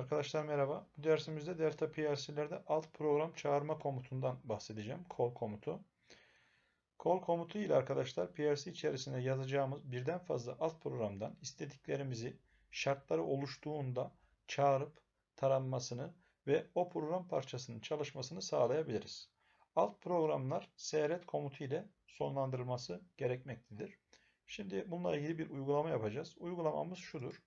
Arkadaşlar merhaba. Bu dersimizde Delta PLC'lerde alt program çağırma komutundan bahsedeceğim. Call komutu. Call komutu ile arkadaşlar PLC içerisinde yazacağımız birden fazla alt programdan istediklerimizi şartları oluştuğunda çağırıp taranmasını ve o program parçasının çalışmasını sağlayabiliriz. Alt programlar seyret komutu ile sonlandırılması gerekmektedir. Şimdi bununla ilgili bir uygulama yapacağız. Uygulamamız şudur.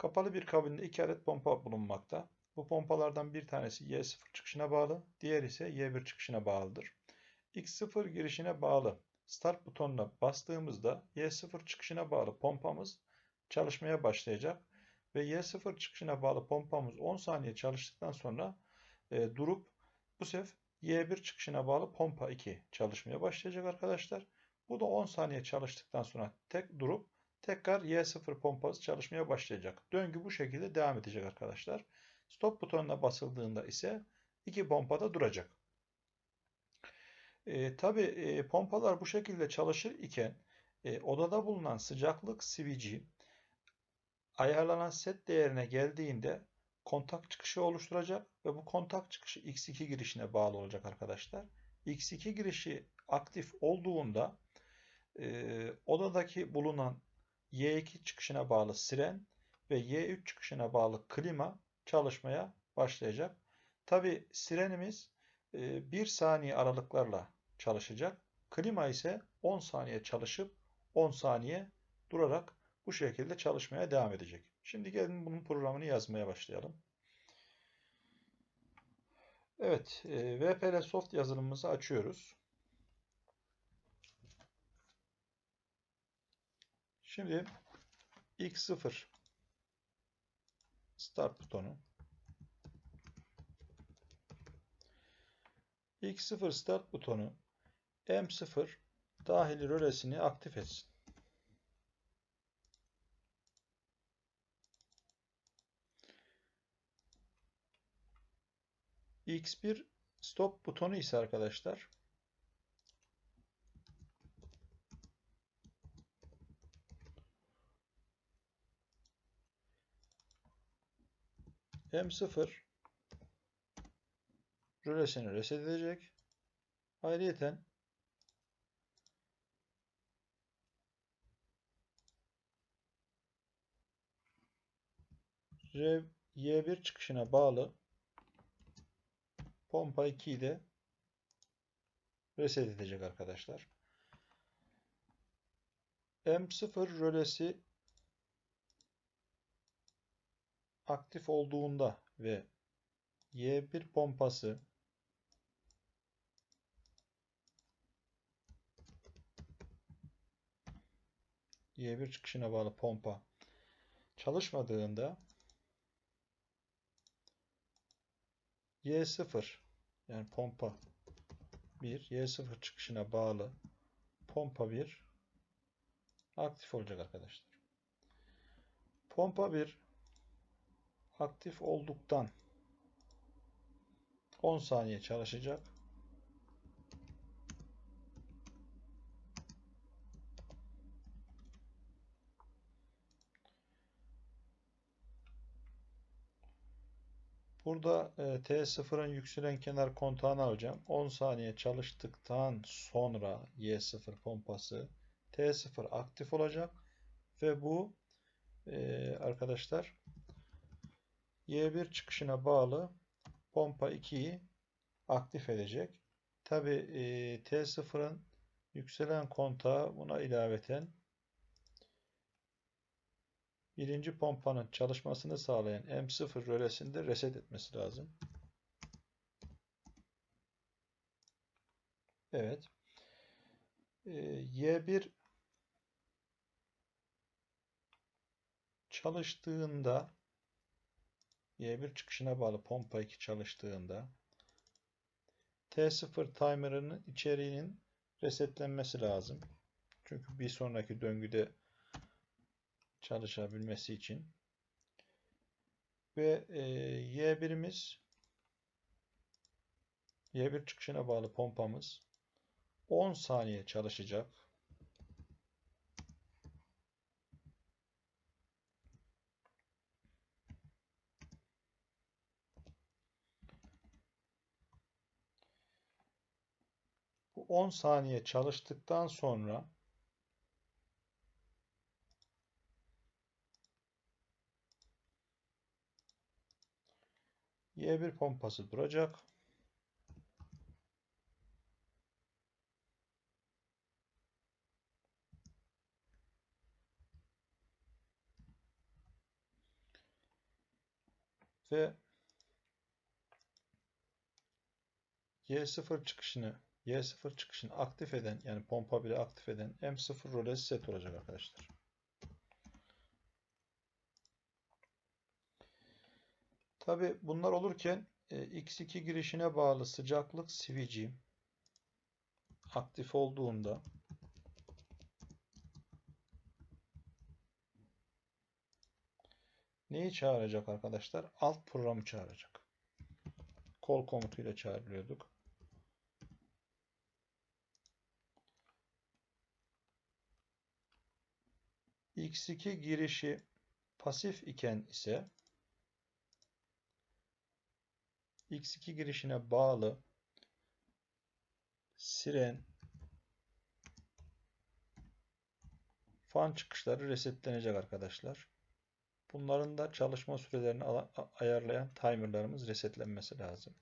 Kapalı bir kabinde iki adet pompa bulunmakta. Bu pompalardan bir tanesi Y0 çıkışına bağlı, diğer ise Y1 çıkışına bağlıdır. X0 girişine bağlı Start butonuna bastığımızda Y0 çıkışına bağlı pompamız çalışmaya başlayacak ve Y0 çıkışına bağlı pompamız 10 saniye çalıştıktan sonra e, durup bu sefer Y1 çıkışına bağlı pompa 2 çalışmaya başlayacak arkadaşlar. Bu da 10 saniye çalıştıktan sonra tek durup tekrar Y0 pompası çalışmaya başlayacak. Döngü bu şekilde devam edecek arkadaşlar. Stop butonuna basıldığında ise iki pompa da duracak. E, Tabi e, pompalar bu şekilde çalışır iken e, odada bulunan sıcaklık sivici ayarlanan set değerine geldiğinde kontak çıkışı oluşturacak ve bu kontak çıkışı X2 girişine bağlı olacak arkadaşlar. X2 girişi aktif olduğunda e, odadaki bulunan Y2 çıkışına bağlı siren ve Y3 çıkışına bağlı klima çalışmaya başlayacak. Tabi sirenimiz 1 e, saniye aralıklarla çalışacak. Klima ise 10 saniye çalışıp 10 saniye durarak bu şekilde çalışmaya devam edecek. Şimdi gelin bunun programını yazmaya başlayalım. Evet, e, VPL Soft yazılımımızı açıyoruz. Şimdi X0 Start butonu X0 Start butonu M0 dahili rölesini aktif etsin. X1 stop butonu ise arkadaşlar M0 rölesini reset edecek. Ayrıyeten Y1 çıkışına bağlı pompa 2'yi de reset edecek arkadaşlar. M0 rölesi aktif olduğunda ve Y1 pompası Y1 çıkışına bağlı pompa çalışmadığında Y0 yani pompa 1 Y0 çıkışına bağlı pompa 1 aktif olacak arkadaşlar. Pompa 1 aktif olduktan 10 saniye çalışacak. Burada e, T0'ın yükselen kenar kontağını alacağım. 10 saniye çalıştıktan sonra Y0 pompası T0 aktif olacak ve bu e, arkadaşlar Y1 çıkışına bağlı pompa 2'yi aktif edecek. Tabi e, T0'ın yükselen kontağı buna ilaveten birinci pompanın çalışmasını sağlayan M0 rölesini de reset etmesi lazım. Evet. E, Y1 çalıştığında Y1 çıkışına bağlı pompa 2 çalıştığında T0 timer'ının içeriğinin resetlenmesi lazım. Çünkü bir sonraki döngüde çalışabilmesi için. Ve e, Y1'imiz Y1 çıkışına bağlı pompamız 10 saniye çalışacak. 10 saniye çalıştıktan sonra Y1 pompası duracak. Ve Y0 çıkışını Y0 çıkışını aktif eden yani pompa bile aktif eden M0 rolesi set olacak arkadaşlar. Tabi bunlar olurken e, X2 girişine bağlı sıcaklık switch'i aktif olduğunda neyi çağıracak arkadaşlar? Alt programı çağıracak. Call komutuyla çağırıyorduk. X2 girişi pasif iken ise X2 girişine bağlı siren fan çıkışları resetlenecek arkadaşlar. Bunların da çalışma sürelerini ayarlayan timerlarımız resetlenmesi lazım.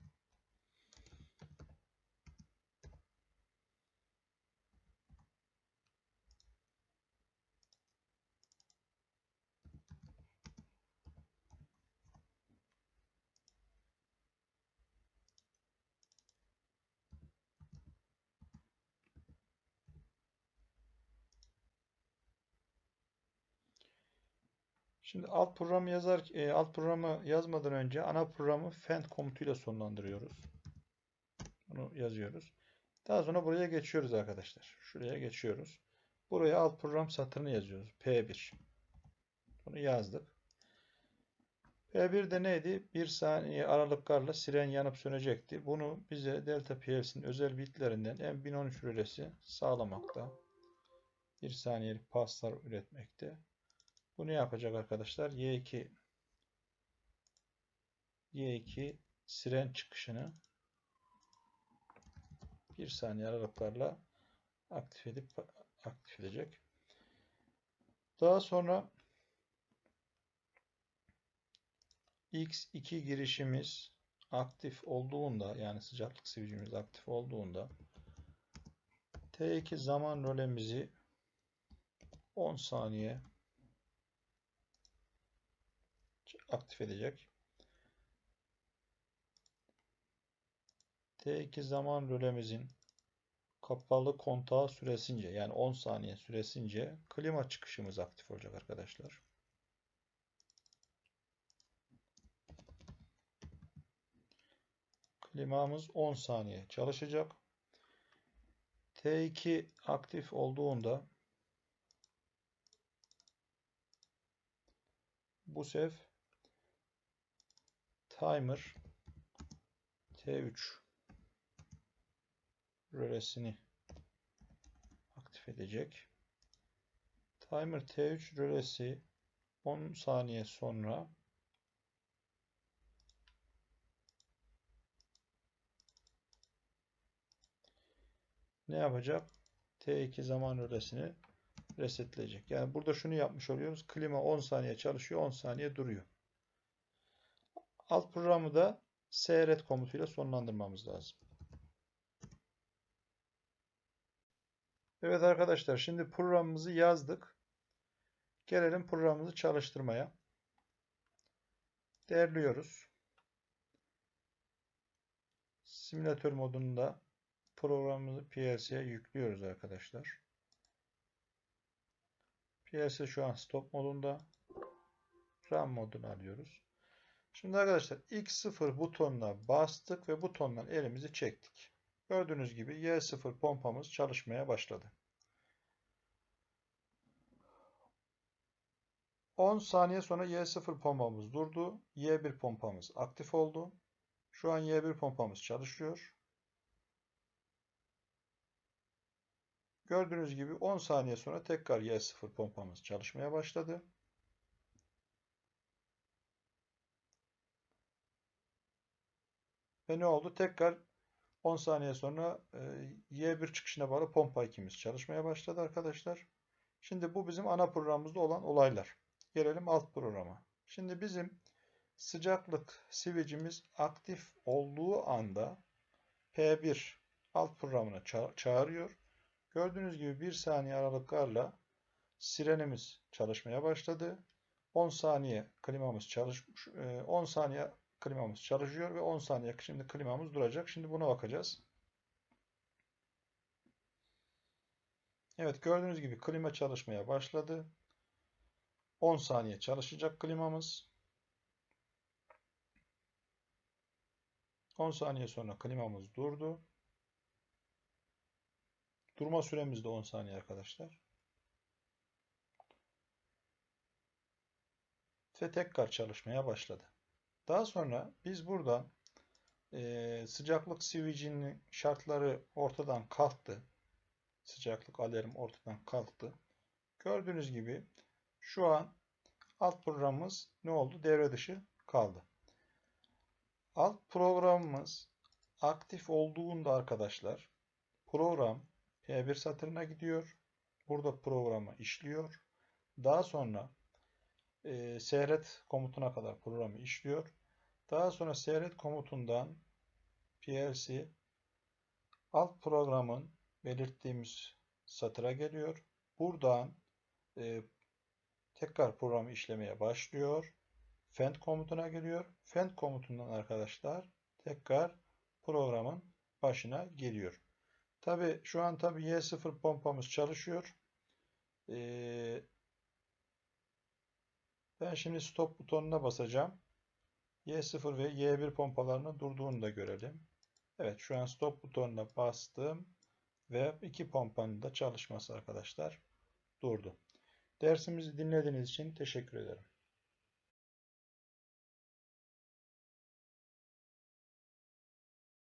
Şimdi alt programı yazar e, alt programı yazmadan önce ana programı fend komutuyla sonlandırıyoruz. Bunu yazıyoruz. Daha sonra buraya geçiyoruz arkadaşlar. Şuraya geçiyoruz. Buraya alt program satırını yazıyoruz. P1. Bunu yazdık. P1'de neydi? Bir saniye aralıklarla siren yanıp sönecekti. Bunu bize Delta PLC'nin özel bitlerinden M1013 rölesi sağlamakta. Bir saniyelik paslar üretmekte. Bu ne yapacak arkadaşlar? Y2 Y2 siren çıkışını bir saniye aralıklarla aktif edip aktif edecek. Daha sonra X2 girişimiz aktif olduğunda yani sıcaklık switch'imiz aktif olduğunda T2 zaman rolemizi 10 saniye aktif edecek. T2 zaman rölemizin kapalı kontağı süresince yani 10 saniye süresince klima çıkışımız aktif olacak arkadaşlar. Klimamız 10 saniye çalışacak. T2 aktif olduğunda bu sef timer T3 rölesini aktif edecek. Timer T3 rölesi 10 saniye sonra ne yapacak? T2 zaman rölesini resetleyecek. Yani burada şunu yapmış oluyoruz. Klima 10 saniye çalışıyor, 10 saniye duruyor. Alt programı da seyret komutuyla sonlandırmamız lazım. Evet arkadaşlar şimdi programımızı yazdık. Gelelim programımızı çalıştırmaya. Değerliyoruz. Simülatör modunda programımızı PLC'ye yüklüyoruz arkadaşlar. PLC şu an stop modunda. RAM modunu alıyoruz. Şimdi arkadaşlar X0 butonuna bastık ve butondan elimizi çektik. Gördüğünüz gibi Y0 pompamız çalışmaya başladı. 10 saniye sonra Y0 pompamız durdu. Y1 pompamız aktif oldu. Şu an Y1 pompamız çalışıyor. Gördüğünüz gibi 10 saniye sonra tekrar Y0 pompamız çalışmaya başladı. Ve ne oldu? Tekrar 10 saniye sonra e, Y1 çıkışına bağlı pompa 2'miz çalışmaya başladı arkadaşlar. Şimdi bu bizim ana programımızda olan olaylar. Gelelim alt programa. Şimdi bizim sıcaklık switch'imiz aktif olduğu anda P1 alt programına ça- çağırıyor. Gördüğünüz gibi 1 saniye aralıklarla sirenimiz çalışmaya başladı. 10 saniye klimamız çalışmış. 10 saniye klimamız çalışıyor ve 10 saniye şimdi klimamız duracak. Şimdi buna bakacağız. Evet gördüğünüz gibi klima çalışmaya başladı. 10 saniye çalışacak klimamız. 10 saniye sonra klimamız durdu. Durma süremiz de 10 saniye arkadaşlar. Ve tekrar çalışmaya başladı. Daha sonra biz buradan e, sıcaklık switch'inin şartları ortadan kalktı. Sıcaklık alarm ortadan kalktı. Gördüğünüz gibi şu an alt programımız ne oldu? Devre dışı kaldı. Alt programımız aktif olduğunda arkadaşlar program P1 satırına gidiyor. Burada programı işliyor. Daha sonra e, seyret komutuna kadar programı işliyor. Daha sonra seyret komutundan PLC alt programın belirttiğimiz satıra geliyor. Buradan e, tekrar programı işlemeye başlıyor. Fend komutuna geliyor. Fend komutundan arkadaşlar tekrar programın başına geliyor. Tabi şu an tabi Y0 pompamız çalışıyor. Ee, ben şimdi stop butonuna basacağım. Y0 ve Y1 pompalarının durduğunu da görelim. Evet şu an stop butonuna bastım ve iki pompanın da çalışması arkadaşlar durdu. Dersimizi dinlediğiniz için teşekkür ederim.